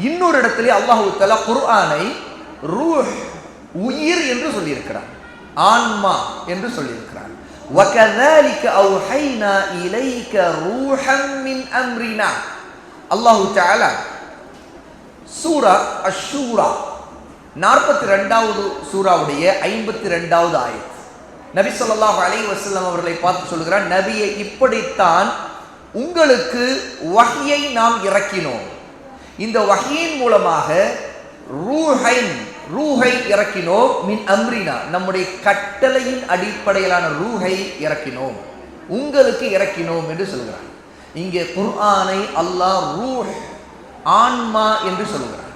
இன்னொரு இடத்துல அல்லாஹு தஆலா குர்ஆனை ரூஹ் உயிர் என்று சொல்லியிருக்கிறார் ஆன்மா என்று சொல்லியிருக்கிறார் وَكَذَلِكَ أَوْحَيْنَا إِلَيْكَ رُوحًا مِنْ أَمْرِنَا அல்லாஹு தஆலா சூரா அஷூரா நாற்பத்தி ரெண்டாவது சூராவுடைய ஐம்பத்தி ரெண்டாவது ஆயத் நபி ஸல்லல்லாஹு அலைஹி வஸல்லம் அவர்களை பார்த்து சொல்கிறார் நபியை இப்படித்தான் உங்களுக்கு வஹ்யை நாம் இறக்கினோம் இந்த வகையின் மூலமாக ரூஹைன் ரூஹை இறக்கினோம் மின் அம்ரினா. நம்முடைய கட்டளையின் அடிப்படையிலான ரூஹை இறக்கினோம். உங்களுக்கு இறக்கினோம் என்று சொல்கிறார். இங்கே குர்ஆனை அல்லாஹ் ரூஹ் ஆன்மா என்று சொல்கிறார்.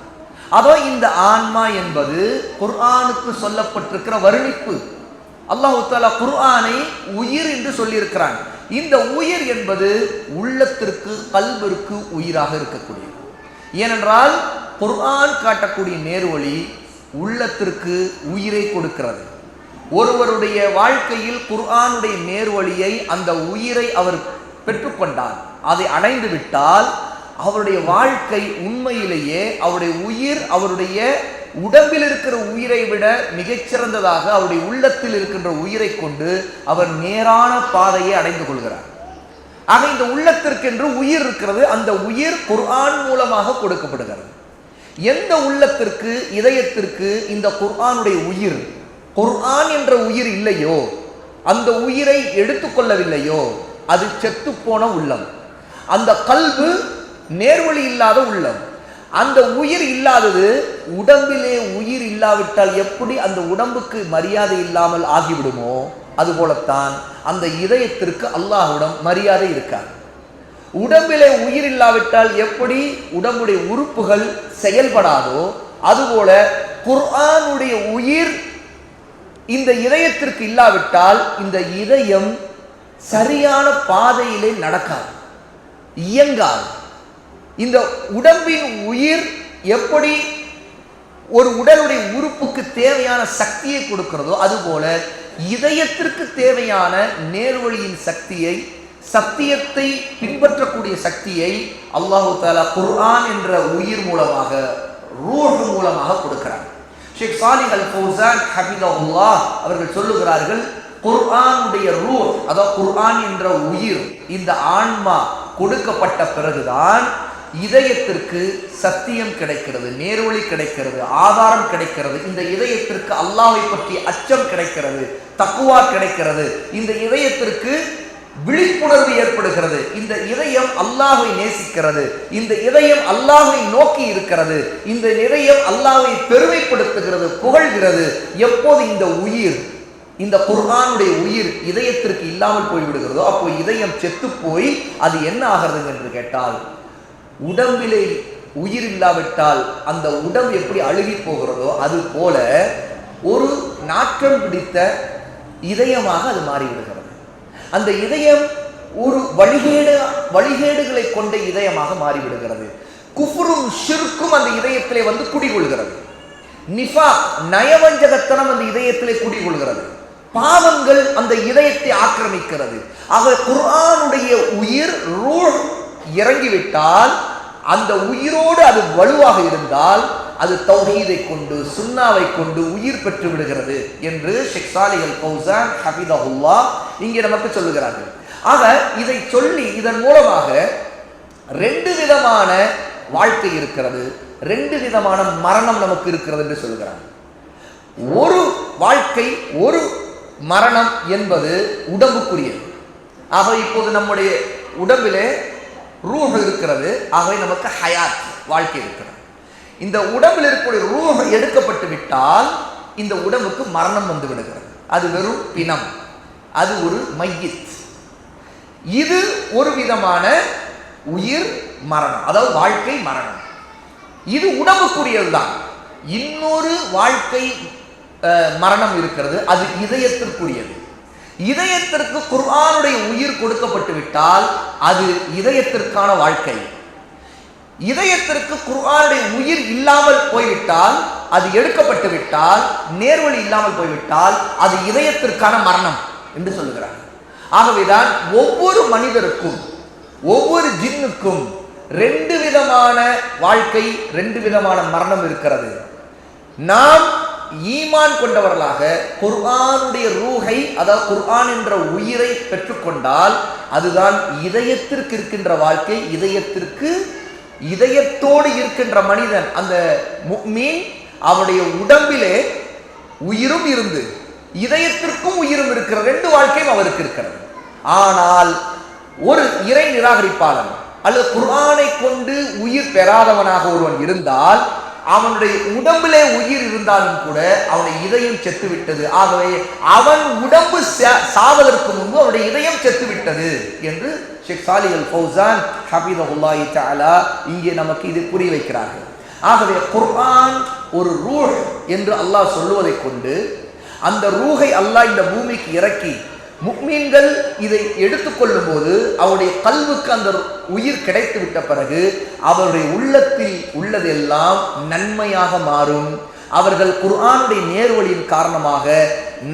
அதோ இந்த ஆன்மா என்பது குர்ஆனுக்கு சொல்லப்பட்டிருக்கிற வருணிப்பு. அல்லாஹு தாலா குர்ஆனை உயிர் என்று சொல்லியிருக்கிறான். இந்த உயிர் என்பது உள்ளத்திற்கு கல்விற்கு உயிராக இருக்கக்கூடியது. ஏனென்றால் குர்ஆன் காட்டக்கூடிய நேர்வழி உள்ளத்திற்கு உயிரை கொடுக்கிறது. ஒருவருடைய வாழ்க்கையில் குர்ஆனுடைய நேர்வழியை அந்த உயிரை அவர் பெற்றுக்கொண்டார் அதை அடைந்து விட்டால் அவருடைய வாழ்க்கை உண்மையிலேயே அவருடைய உயிர் அவருடைய உடம்பில் இருக்கிற உயிரை விட மிகச்சிறந்ததாக அவருடைய உள்ளத்தில் இருக்கின்ற உயிரை கொண்டு அவர் நேரான பாதையை அடைந்து கொள்கிறார். ஆக இந்த உள்ளத்திற்கென்று உயிர் இருக்கிறது. அந்த உயிர் குர்ஆன் மூலமாக கொடுக்கப்படுகிறது. எந்த உள்ளத்திற்கு இதயத்திற்கு இந்த குர்ஆனுடைய உயிர் குர்ஆன் என்ற உயிர் இல்லையோ அந்த உயிரை எடுத்துக்கொள்ளவில்லையோ அது செத்துப்போன உள்ளம். அந்த கல்வு நேர்வழி இல்லாத உள்ளம். அந்த உயிர் இல்லாதது உடம்பிலே உயிர் இல்லாவிட்டால் எப்படி அந்த உடம்புக்கு மரியாதை இல்லாமல் ஆகிவிடுமோ? அதுபோலத்தான் அந்த இதயத்திற்கு அல்லாஹ்விடம் மரியாதை இருக்காது. உடம்பிலே உயிர் இல்லாவிட்டால் எப்படி உடம்புடைய உறுப்புகள் செயல்படாதோ அதுபோல குர்ஆனுடைய உயிர் இந்த இதயத்திற்கு இல்லாவிட்டால் இந்த இதயம் சரியான பாதையிலே நடக்காது இயங்காது. இந்த உடம்பின் உயிர் எப்படி ஒரு உடலுடைய உறுப்பு தேவையான சக்தியை கொடுக்கிறதோ அதுபோல இதயத்திற்கு தேவையான நேர்வழியின் சக்தியை சத்தியத்தை பின்பற்றக்கூடிய சக்தியை அல்லாஹு தாலா குர்ஆன் என்ற உயிர் மூலமாக ரூஹ் மூலமாக கொடுக்கிறார். ஷேக் சாலிக் அல் ஃபௌசான் ஹபிதஹுல்லாஹ் அவர்கள் சொல்லுகிறார்கள் குர்ஆனுடைய ரூஹ் அதாவது குர்ஆன் என்ற உயிர் இந்த ஆன்மா கொடுக்கப்பட்ட பிறகுதான் இதயத்திற்கு சத்தியம் கிடைக்கிறது நேர்வழி கிடைக்கிறது ஆதாரம் கிடைக்கிறது. இந்த இதயத்திற்கு அல்லாவை பற்றி அச்சம் கிடைக்கிறது தக்குவா கிடைக்கிறது. இந்த இதயத்திற்கு விழிப்புணர்வு ஏற்படுகிறது. இந்த இதயம் அல்லாஹை நேசிக்கிறது. இந்த இதயம் அல்லாஹை நோக்கி இருக்கிறது. இந்த இதயம் அல்லாஹை பெருமைப்படுத்துகிறது புகழ்கிறது. எப்போது இந்த உயிர் இந்த குர்ஹானுடைய உயிர் இதயத்திற்கு இல்லாமல் போய்விடுகிறதோ அப்போ இதயம் செத்து போய் அது என்ன ஆகிறது என்று கேட்டால் உடம்பிலே உயிர் இல்லாவிட்டால் அந்த உடம்பு எப்படி அழுகி போகிறதோ அது போல ஒரு நாற்றம் பிடித்த இதயமாக அது மாறிவிடுகிறது. அந்த இதயம் ஒரு வழிகேடு வழிகேடுகளை கொண்ட இதயமாக மாறிவிடுகிறது. குஃபுரும் ஷிர்க்கும் அந்த இதயத்திலே வந்து குடிகொள்கிறது. நிஃபா நயவஞ்சகத்தனம் அந்த இதயத்திலே குடிகொள்கிறது. பாவங்கள் அந்த இதயத்தை ஆக்கிரமிக்கிறது. ஆக குர்ஆனுடைய உயிர் ரூழ் இறங்கிவிட்டால் அந்த உயிரோடு அது வலுவாக இருந்தால் அது தௌஹீதை கொண்டு சுன்னாவை கொண்டு உயிர் பெற்று விடுகிறது என்று ஷேக் சாலிஹல் ஃபௌசான் ஹபீதஹுல்லா இங்கே நமக்கு சொல்லுகிறார்கள். ஆக இதை சொல்லி இதன் மூலமாக ரெண்டு விதமான வாழ்க்கை இருக்கிறது ரெண்டு விதமான மரணம் நமக்கு இருக்கிறது என்று சொல்லுகிறாங்க ஒரு வாழ்க்கை ஒரு மரணம் என்பது உடம்புக்குரியது. ஆக இப்போது நம்முடைய உடம்பிலே ரூஹ் இருக்கிறது. ஆகவே நமக்கு ஹயாத் வாழ்க்கை இருக்கிறது. இந்த உடம்பில் இருக்கக்கூடிய ரூஹ் எடுக்கப்பட்டு விட்டால் இந்த உடம்புக்கு மரணம் வந்து விடுகிறது. அது வெறும் பிணம். அது ஒரு மையத். இது ஒரு விதமான உயிர் மரணம். அதாவது வாழ்க்கை மரணம். இது உடம்புக்குரியது தான் இன்னொரு வாழ்க்கை மரணம் இருக்கிறது. அது இதயத்திற்குரியது. இதயத்திற்கு குர்ஆனுடைய உயிர் கொடுக்கப்பட்டு விட்டால் அது இதயத்திற்கான வாழ்க்கை. இதயத்திற்கு குர்ஆனுடைய உயிர் இல்லாமல் போய்விட்டால் அது எடுக்கப்பட்டு விட்டால் நேர்வழி இல்லாமல் போய்விட்டால் அது இதயத்திற்கான மரணம் என்று சொல்லுகிறார். ஆகவேதான் ஒவ்வொரு மனிதருக்கும் ஒவ்வொரு ஜின்னுக்கும் ரெண்டு விதமான வாழ்க்கை ரெண்டு விதமான மரணம் இருக்கிறது. நாம் ஈமான் கொண்டவர்களாக குர்ஆனுடைய ரூஹை அதாவது குர்ஆன் என்ற உயிரை பெற்றுக்கொண்டால் அதுதான் இதயத்திற்கு இருக்கின்ற வாழ்க்கை இதயத்திற்கு இதயத்தோடு இருக்கின்ற மனிதன் அந்த மீன் அவனுடைய உடம்பிலே உயிரும் இருந்து இதயத்திற்கும் உயிரும் இருக்கிற ரெண்டு வாழ்க்கையும் அவருக்கு இருக்கிறது. ஆனால் ஒரு இறை நிராகரிப்பாளன் அல்லது குர்ஆனை கொண்டு உயிர் பெறாதவனாக ஒருவன் இருந்தால் அவனுடைய உடம்பிலே உயிர் இருந்தாலும் கூட அவனுடைய இதயம் செத்து விட்டது ஆகவே அவன் உடம்பு சாவதற்கு முன்பு அவனுடைய இதயம் செத்து விட்டது என்று ஷேக் சாலி அல் ஃபௌசான் ஹபீதுல்லாஹி தாலா இங்கே நமக்கு இது புரிய வைக்கிறார்கள். ஆகவே குர்ஆன் ஒரு ரூஹ் என்று அல்லாஹ் சொல்லுவதை கொண்டு அந்த ரூஹை அல்லாஹ் இந்த பூமிக்கு இறக்கி முக்மீன்கள் இதை எடுத்துக்கொள்ளும் போது அவருடைய கல்வுக்கு அந்த உயிர் கிடைத்து விட்ட பிறகு அவருடைய உள்ளத்தில் உள்ளதெல்லாம் நன்மையாக மாறும். அவர்கள் குர்ஆனுடைய நேர்வழியின் காரணமாக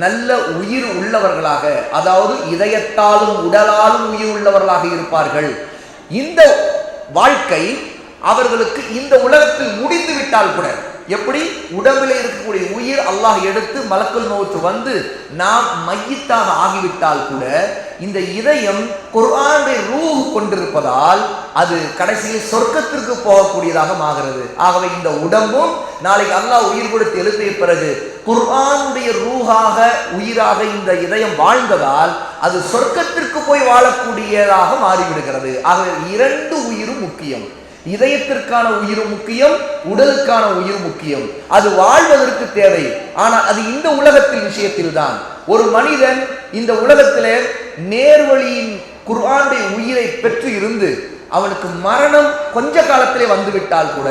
நல்ல உயிர் உள்ளவர்களாக அதாவது இதயத்தாலும் உடலாலும் உயிர் உள்ளவர்களாக இருப்பார்கள். இந்த வாழ்க்கை அவர்களுக்கு இந்த உலகத்தில் முடிந்து விட்டால் கூட எப்படி? உடம்பில் இருக்கக்கூடிய உயிர் அல்லாஹ் எடுத்து மலக்கல் மௌத்து வந்து நாம் மையத்தாக ஆகிவிட்டால் கூட இந்த இதயம் குர்ஆனுடைய ரூ கொண்டிருப்பதால் அது கடைசியில் சொர்க்கத்திற்கு போகக்கூடியதாக மாகிறது ஆகவே இந்த உடம்பும் நாளைக்கு அல்லாஹ் உயிர் கொடுத்து எழுப்பிய பிறகு குர்ஆனுடைய ரூஹாக உயிராக இந்த இதயம் வாழ்ந்ததால் அது சொர்க்கத்திற்கு போய் வாழக்கூடியதாக மாறிவிடுகிறது. ஆகவே இரண்டு உயிரும் முக்கியம். இதயத்திற்கான உயிர் முக்கியம் உடலுக்கான உயிர் முக்கியம். அது வாழ்வதற்கு தேவை. ஆனால் அது இந்த உலகத்தில் விஷயத்தில் தான் ஒரு மனிதன் இந்த உலகத்தில் நேர்வழியின் குர்ஆனுடைய உயிரை பெற்று இருந்து அவனுக்கு மரணம் கொஞ்ச காலத்திலே வந்துவிட்டால் கூட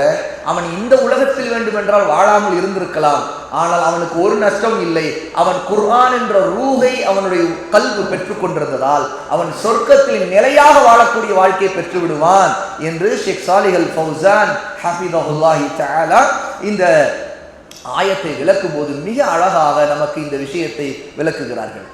அவன் இந்த உலகத்தில் வேண்டுமென்றால் வாழாமல் இருந்திருக்கலாம். ஆனால் அவனுக்கு ஒரு நஷ்டம் இல்லை. அவன் குர்ஆன் என்ற ரூகை அவனுடைய கல்வி பெற்றுக் கொண்டிருந்ததால் அவன் சொர்க்கத்தில் நிலையாக வாழக்கூடிய வாழ்க்கையை பெற்று விடுவான் என்று ஷேக் சாலிஹல் ஃபௌசான் ஹஃபிதஹுல்லாஹி தஆலா இந்த ஆயத்தை விளக்கும் போது மிக அழகாக நமக்கு இந்த விஷயத்தை விளக்குகிறார்கள்.